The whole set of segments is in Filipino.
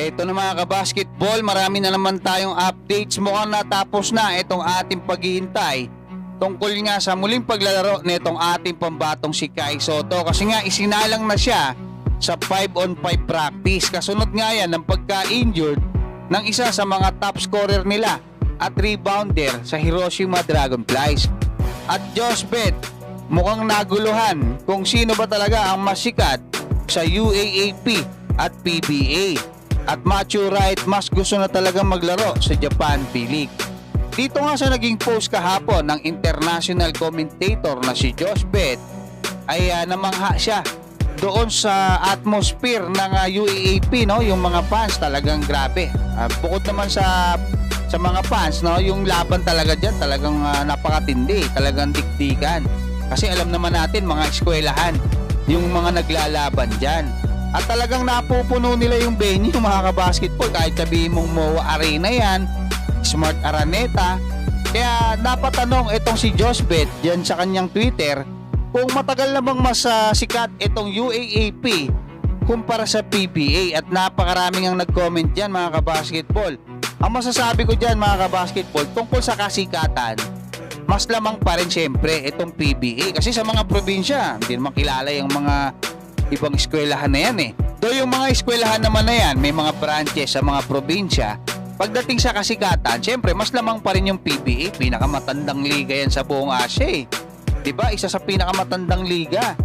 Eto na mga kabasketball, marami na naman tayong updates. Mukhang natapos na itong ating paghihintay tungkol nga sa muling paglalaro nitong ating pambatong si Kai Soto. Kasi nga isinalang na siya sa 5 on 5 practice. Kasunod nga yan ng pagka-injured ng isa sa mga top scorer nila at rebounder sa Hiroshima Dragonflies. At Josh Bet, mukhang naguluhan kung sino ba talaga ang masikat sa UAAP at PBA. At Matthew Wright mas gusto na talaga maglaro sa Japan P-League. Dito nga sa naging post kahapon ng international commentator na si Josh Bet ay ah, namangha siya doon sa atmosphere ng ah, UAAP no? Yung mga fans talagang grabe. Ah, bukod naman sa sa mga fans no? Yung laban talaga diyan talagang ah, napakatindi talagang dikdikan. Kasi alam naman natin mga eskwelahan yung mga naglalaban diyan at talagang napupuno nila yung venue mga kabasketball. Kahit sabihin mong MOA Arena yan Smart Araneta. Kaya napatanong itong si Josh Bet diyan sa kanyang Twitter kung matagal na bang mas ah, sikat itong UAAP kumpara sa PBA at napakaraming ang nag-comment dyan mga kabasketball. Ang masasabi ko dyan mga kabasketball tungkol sa kasikatan, mas lamang pa rin syempre itong PBA kasi sa mga probinsya hindi naman kilala yung mga ibang eskwelahan na yan eh. Do yung mga eskwelahan naman na yan, may mga branches sa mga probinsya, pagdating sa kasikatan, syempre mas lamang pa rin yung PBA, pinakamatandang liga yan sa buong Asia eh. 'Di ba? Isa sa pinakamatandang liga.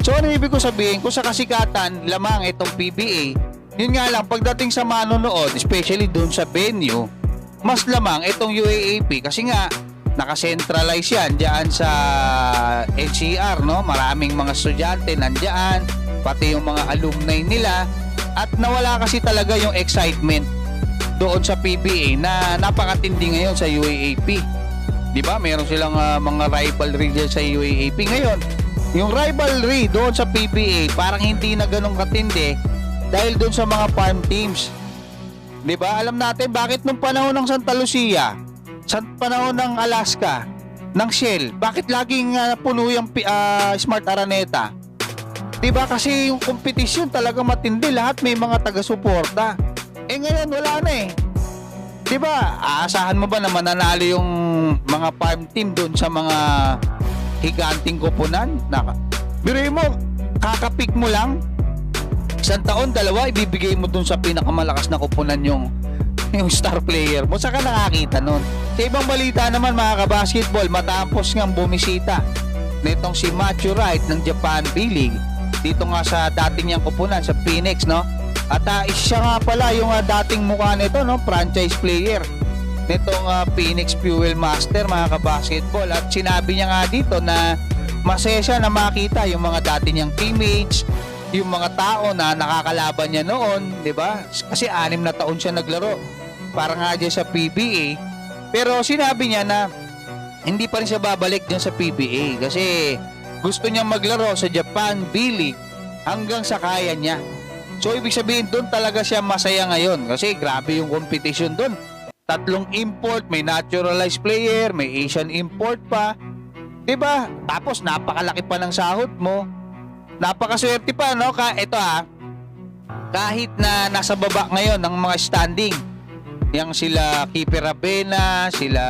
So ano ibig ko sabihin, kung sa kasikatan lamang itong PBA, yun nga lang, pagdating sa manonood, especially doon sa venue, mas lamang itong UAAP kasi nga nakacentralize yan diyan sa NCR, no? Maraming mga estudyante nandiyan, pati yung mga alumni nila at nawala kasi talaga yung excitement doon sa PBA na napakatindi ngayon sa UAAP. 'Di ba? Meron silang ah, mga rivalry dyan sa UAAP ngayon. Yung rivalry doon sa PBA parang hindi na ganun katindi dahil doon sa mga farm teams. 'Di ba? Alam natin bakit nung panahon ng Santa Lucia, sa panahon ng Alaska, ng Shell, bakit laging ah, puno yung ah, Smart Araneta? 'Di ba? Kasi yung kompetisyon talaga matindi, lahat may mga taga-suporta. Eh ngayon wala na eh. 'Di ba? Aasahan mo ba na mananalo yung mga farm team doon sa mga higanting kupunan? Naka. Biruin mo, kakapik mo lang isang taon, dalawa, ibibigay mo dun sa pinakamalakas na kupunan yung yung star player mo. Saka nakakita nun. Sa ibang balita naman mga kabasketball, matapos nga bumisita nitong si Matthew Wright ng Japan B-League dito nga sa dating niyang kupunan sa Phoenix, no? At uh, siya nga pala yung ah, dating mukha nito, no? Franchise player nitong ah, Phoenix Fuel Master mga kabasketball at sinabi niya nga dito na masaya siya na makita yung mga dati niyang teammates yung mga tao na nakakalaban niya noon, 'di ba? Kasi anim na taon siya naglaro para nga dyan sa PBA. Pero sinabi niya na hindi pa rin siya babalik dyan sa PBA kasi gusto niya maglaro sa Japan B-League hanggang sa kaya niya. So ibig sabihin doon talaga siya masaya ngayon kasi grabe yung competition doon. Tatlong import, may naturalized player, may Asian import pa. 'Di ba? Tapos napakalaki pa ng sahod mo. Napakaswerte pa no ka ito ha. Kahit na nasa baba ngayon ng mga standing, yang sila Keeper Rabena, sila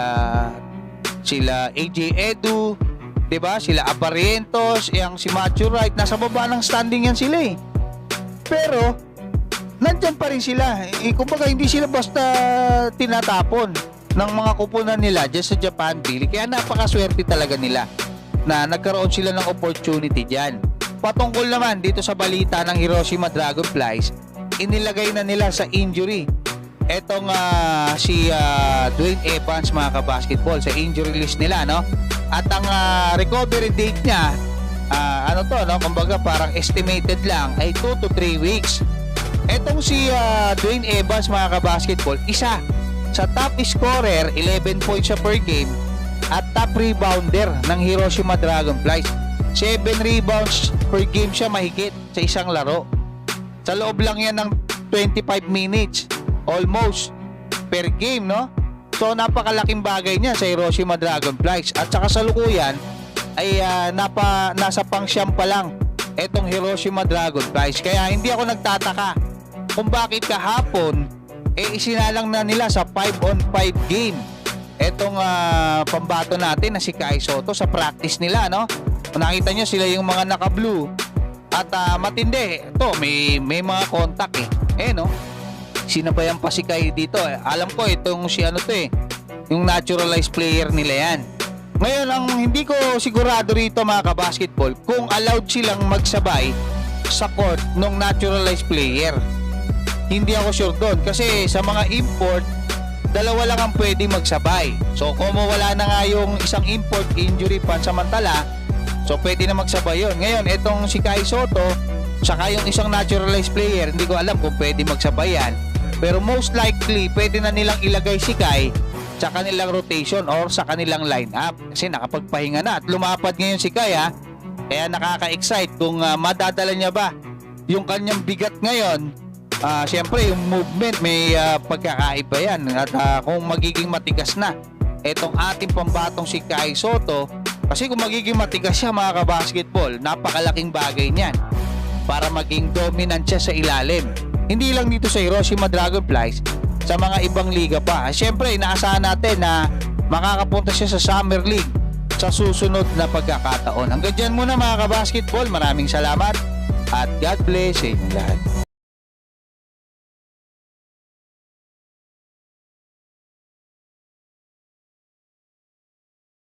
sila AJ Edu, 'di ba? Sila Aparientos, yang si Matthew Wright, nasa baba ng standing yan sila eh. Pero nandyan pa rin sila. Eh, kumbaga hindi sila basta tinatapon ng mga kupunan nila dyan sa Japan League. Kaya napakaswerte talaga nila na nagkaroon sila ng opportunity dyan. Patungkol naman dito sa balita ng Hiroshima Dragonflies, inilagay na nila sa injury. Etong ah, si ah, Dwayne Evans mga kabasketball sa injury list nila no. At ang ah, recovery date niya ah, ano to no, kumbaga parang estimated lang ay 2 to 3 weeks. Etong si ah, Dwayne Evans mga kabasketball, isa sa top scorer, 11 points siya per game at top rebounder ng Hiroshima Dragonflies. 7 rebounds per game siya mahigit sa isang laro. Sa loob lang yan ng 25 minutes almost per game, no? So napakalaking bagay niya sa Hiroshima Dragonflies at sa kasalukuyan ay ah, napa, nasa pangsyam pa lang etong Hiroshima Dragonflies. Kaya hindi ako nagtataka kung bakit kahapon eh isinalang na nila sa 5 on 5 game etong ah, pambato natin na si Kai Soto sa practice nila no? Kung nakita nyo sila yung mga naka-blue. At ah, matindi. Ito may, may mga contact eh. Eh no sinabayan pa si Kai dito eh. alam ko itong si ano to eh. Yung naturalized player nila yan. Ngayon ang hindi ko sigurado rito mga kabasketball kung allowed silang magsabay sa court ng naturalized player. Hindi ako sure doon kasi sa mga import dalawa lang ang pwede magsabay. So kung wala na nga yung isang import injury pansamantala so pwede na magsabay yun. Ngayon itong si Kai Soto saka yung isang naturalized player hindi ko alam kung pwede magsabay yan pero most likely pwede na nilang ilagay si Kai sa kanilang rotation or sa kanilang lineup. Kasi nakapagpahinga na at lumapad ngayon si Kai ha? Kaya nakaka-excite kung ah, madadala niya ba yung kanyang bigat ngayon. Ah, syempre yung movement may ah, pagkakaiba yan. At ah, kung magiging matigas na etong ating pambatong si Kai Soto kasi kung magiging matigas siya mga kabasketball napakalaking bagay niyan para maging dominant siya sa ilalim hindi lang dito sa Hiroshima Dragonflies sa mga ibang liga pa. Syempre inaasahan natin na makakapunta siya sa Summer League sa susunod na pagkakataon. Hanggang dyan muna mga kabasketball. Maraming salamat at God bless sa inyo lahat